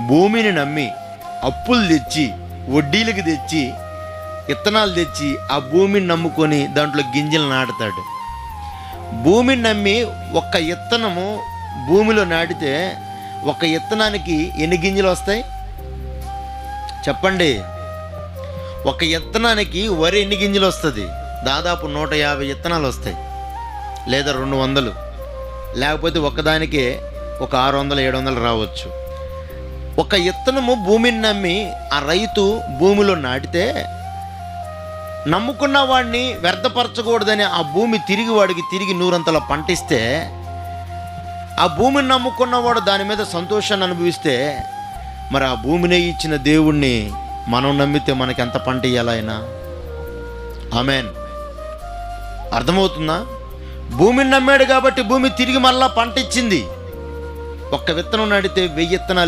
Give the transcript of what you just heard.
భూమిని నమ్మి అప్పులు తెచ్చి వడ్డీలకు తెచ్చి విత్తనాలు తెచ్చి ఆ భూమిని నమ్ముకొని దాంట్లో గింజలు నాటుతాడు. భూమిని నమ్మి ఒక్క విత్తనము భూమిలో నాటితే ఒక విత్తనానికి ఎన్ని గింజలు వస్తాయి? చెప్పండి. ఒక విత్తనానికి వరి ఎన్ని గింజలు వస్తుంది? దాదాపు నూట యాభై విత్తనాలు వస్తాయి. లేదా రెండు వందలు. లేకపోతే ఒకదానికే ఒక ఆరు వందలు ఏడు వందలు రావచ్చు. ఒక విత్తనము భూమిని నమ్మి ఆ రైతు భూమిలో నాటితే నమ్ముకున్న వాడిని వ్యర్థపరచకూడదని ఆ భూమి తిరిగి వాడికి తిరిగి నూరంతల పంటిస్తే ఆ భూమిని నమ్ముకున్నవాడు దాని మీద సంతోషాన్ని అనుభవిస్తే మరి ఆ భూమినే ఇచ్చిన దేవుణ్ణి మనం నమ్మితే మనకి ఎంత పంట ఇయ్యాలైనా ఆమెన్. అర్థమవుతుందా? భూమిని నమ్మాడు కాబట్టి భూమి తిరిగి మళ్ళా పంట ఇచ్చింది. ఒక్క విత్తనం నాటితే వెయ్యి విత్తనాలు